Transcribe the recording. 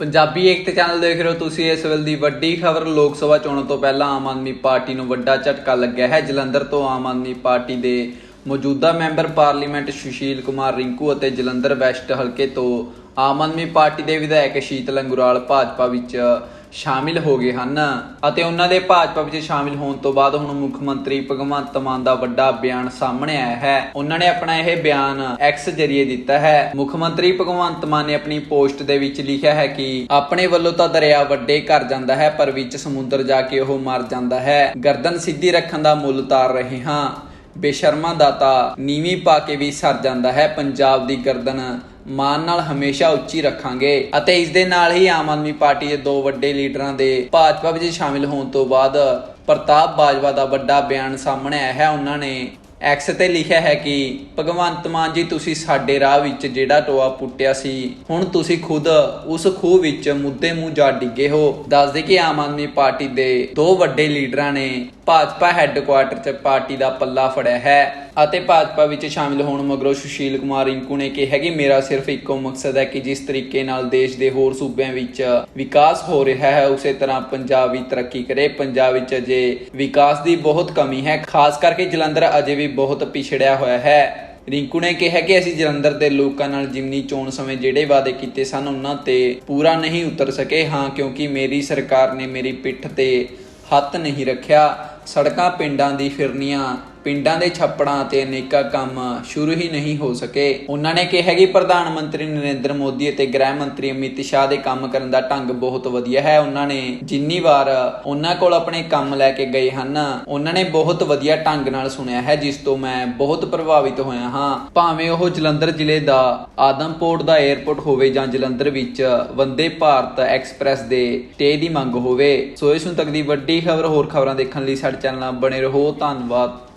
ਪੰਜਾਬੀ ਏਕਤਾ channel ਦੇਖ ਰਹੇ ਹੋ ਤੁਸੀਂ ਇਸ ਵੇਲੇ ਦੀ ਵੱਡੀ ਖਬਰ। ਲੋਕ ਸਭਾ ਚੋਣਾਂ ਤੋਂ ਪਹਿਲਾਂ ਆਮ ਆਦਮੀ ਪਾਰਟੀ ਨੂੰ ਵੱਡਾ ਝਟਕਾ ਲੱਗਿਆ ਹੈ। ਜਲੰਧਰ ਤੋਂ ਆਮ ਆਦਮੀ ਪਾਰਟੀ ਦੇ ਮੌਜੂਦਾ ਮੈਂਬਰ ਪਾਰਲੀਮੈਂਟ ਸੁਸ਼ੀਲ ਕੁਮਾਰ ਰਿੰਕੂ ਅਤੇ ਜਲੰਧਰ ਵੈਸਟ ਹਲਕੇ ਤੋਂ ਆਮ ਆਦਮੀ ਪਾਰਟੀ ਦੇ ਵਿਧਾਇਕ ਸ਼ੀਤ ਲੰਗੂਰਾਲ ਭਾਜਪਾ ਵਿੱਚ ਸ਼ਾਮਿਲ ਹੋ ਗਏ ਹਨ ਅਤੇ ਉਹਨਾਂ ਦੇ ਭਾਜਪਾ ਵਿੱਚ ਸ਼ਾਮਿਲ ਹੋਣ ਤੋਂ ਬਾਅਦ ਹੁਣ ਮੁੱਖ ਮੰਤਰੀ ਭਗਵੰਤ ਮਾਨ ਦਾ ਵੱਡਾ ਬਿਆਨ ਸਾਹਮਣੇ ਆਇਆ ਹੈ। ਉਹਨਾਂ ਨੇ ਆਪਣਾ ਇਹ ਬਿਆਨ ਐਕਸ ਜਰੀਏ ਦਿੱਤਾ ਹੈ। ਮੁੱਖ ਮੰਤਰੀ ਭਗਵੰਤ ਮਾਨ ਨੇ ਆਪਣੀ ਪੋਸਟ ਦੇ ਵਿੱਚ ਲਿਖਿਆ ਹੈ ਕਿ ਆਪਣੇ ਵੱਲੋਂ ਤਾਂ ਦਰਿਆ ਵੱਡੇ ਕਰ ਜਾਂਦਾ ਹੈ, ਪਰ ਵਿੱਚ ਸਮੁੰਦਰ ਜਾ ਕੇ ਉਹ ਮਰ ਜਾਂਦਾ ਹੈ। ਗਰਦਨ ਸਿੱਧੀ ਰੱਖਣ ਦਾ ਮੁੱਲ ਉਤਾਰ ਰਹੇ ਹਾਂ। ਬੇਸ਼ਰਮਾ ਦਾਤਾ ਨੀਵੀਂ ਪਾ ਕੇ ਵੀ ਸਰ ਜਾਂਦਾ ਹੈ। ਪੰਜਾਬ ਦੀ ਗਰਦਨ ਮਾਨ ਨਾਲ ਹਮੇਸ਼ਾ ਉੱਚੀ ਰੱਖਾਂਗੇ ਅਤੇ ਇਸ ਦੇ ਨਾਲ ਹੀ ਆਮ ਆਦਮੀ ਪਾਰਟੀ ਦੇ ਦੋ ਵੱਡੇ ਲੀਡਰਾਂ ਦੇ ਭਾਜਪਾ ਵਿੱਚ ਸ਼ਾਮਿਲ ਹੋਣ ਤੋਂ ਬਾਅਦ ਪ੍ਰਤਾਪ ਬਾਜਵਾ ਦਾ ਵੱਡਾ ਬਿਆਨ ਸਾਹਮਣੇ ਆਇਆ ਹੈ। ਉਹਨਾਂ ਨੇ ਐਕਸ ਤੇ ਲਿਖਿਆ ਹੈ ਕਿ, ਭਗਵੰਤ ਮਾਨ ਜੀ, ਤੁਸੀਂ ਸਾਡੇ ਰਾਹ ਵਿੱਚ ਜਿਹੜਾ ਟੋਆ ਪੁੱਟਿਆ ਸੀ, ਹੁਣ ਤੁਸੀਂ ਖੁਦ ਉਸ ਖੂਹ ਵਿੱਚ ਮੁੱਦੇ ਮੂੰਹ ਜਾ ਡਿੱਗੇ ਹੋ। ਦੱਸਦੇ ਕਿ ਆਮ ਆਦਮੀ ਪਾਰਟੀ ਦੇ ਦੋ ਵੱਡੇ ਲੀਡਰਾਂ ਨੇ ਭਾਜਪਾ ਹੈੱਡਕੁਆਰਟਰ 'ਚ ਪਾਰਟੀ ਦਾ ਪੱਲਾ ਫੜਿਆ ਹੈ ਅਤੇ ਭਾਜਪਾ ਵਿੱਚ ਸ਼ਾਮਿਲ ਹੋਣ ਮਗਰੋਂ ਸੁਸ਼ੀਲ ਕੁਮਾਰ ਰਿੰਕੂ ਨੇ ਕਿਹਾ ਕਿ ਮੇਰਾ ਸਿਰਫ ਇੱਕੋ ਮਕਸਦ ਹੈ ਕਿ ਜਿਸ ਤਰੀਕੇ ਨਾਲ ਦੇਸ਼ ਦੇ ਹੋਰ ਸੂਬਿਆਂ ਵਿੱਚ ਵਿਕਾਸ ਹੋ ਰਿਹਾ ਹੈ, ਉਸੇ ਤਰ੍ਹਾਂ ਪੰਜਾਬ ਵੀ ਤਰੱਕੀ ਕਰੇ। ਪੰਜਾਬ ਵਿੱਚ ਅਜੇ ਵਿਕਾਸ ਦੀ ਬਹੁਤ ਕਮੀ ਹੈ, ਖਾਸ ਕਰਕੇ ਜਲੰਧਰ ਅਜੇ ਵੀ ਬਹੁਤ ਪਿਛੜਿਆ ਹੋਇਆ ਹੈ। ਰਿੰਕੂ ਨੇ ਕਿਹਾ ਕਿ ਅਸੀਂ ਜਲੰਧਰ ਦੇ ਲੋਕਾਂ ਨਾਲ ਜਿਮਨੀ ਚੋਣ ਸਮੇਂ ਜਿਹੜੇ ਵਾਅਦੇ ਕੀਤੇ ਸਨ, ਉਹਨਾਂ ਤੇ ਪੂਰਾ ਨਹੀਂ ਉਤਰ ਸਕੇ। ਹਾਂ, ਕਿਉਂਕਿ ਮੇਰੀ ਸਰਕਾਰ ਨੇ ਮੇਰੀ ਪਿੱਠ ਤੇ ਹੱਥ ਨਹੀਂ ਰੱਖਿਆ। ਸੜਕਾਂ ਪਿੰਡਾਂ ਦੀ ਫਿਰਨੀਆਂ ਪਿੰਡਾਂ ਦੇ ਛੱਪੜਾਂ ਤੇ ਅਨੇਕਾਂ ਕੰਮ ਸ਼ੁਰੂ ਹੀ ਨਹੀਂ ਹੋ ਸਕੇ। ਉਹਨਾਂ ਨੇ ਕਿਹਾ ਕਿ ਪ੍ਰਧਾਨ ਮੰਤਰੀ ਨਰਿੰਦਰ ਮੋਦੀ ਅਤੇ ਗ੍ਰਹਿ ਮੰਤਰੀ ਅਮਿਤ ਸ਼ਾਹ ਦੇ ਕੰਮ ਕਰਨ ਦਾ ਢੰਗ ਬਹੁਤ ਵਧੀਆ ਹੈ। ਉਹਨਾਂ ਨੇ ਜਿੰਨੀ ਵਾਰ ਉਹਨਾਂ ਕੋਲ ਆਪਣੇ ਕੰਮ ਲੈ ਕੇ ਗਏ ਹਨ, ਉਹਨਾਂ ਨੇ ਬਹੁਤ ਵਧੀਆ ਢੰਗ ਨਾਲ ਸੁਣਿਆ ਹੈ, ਜਿਸ ਤੋਂ ਮੈਂ ਬਹੁਤ ਪ੍ਰਭਾਵਿਤ ਹੋਇਆ ਹਾਂ। ਭਾਵੇਂ ਉਹ ਜਲੰਧਰ ਜ਼ਿਲ੍ਹੇ ਦਾ ਆਦਮਪੋਰਟ ਦਾ 에ਅਰਪੋਰਟ ਹੋਵੇ ਜਾਂ ਜਲੰਧਰ ਵਿੱਚ ਵੰਦੇ ਭਾਰਤ ਐਕਸਪ੍ਰੈਸ ਦੇ ਸਟੇ ਦੀ ਮੰਗ ਹੋਵੇ। ਸੋ ਇਸ ਨੂੰ ਤੱਕ ਦੀ ਵੱਡੀ ਖਬਰ ਹੋਰ ਖਬਰਾਂ ਦੇਖਣ ਲਈ ਸਾਡੇ ਚੈਨਲ ਨਾਲ ਬਣੇ ਰਹੋ। ਧੰਨਵਾਦ।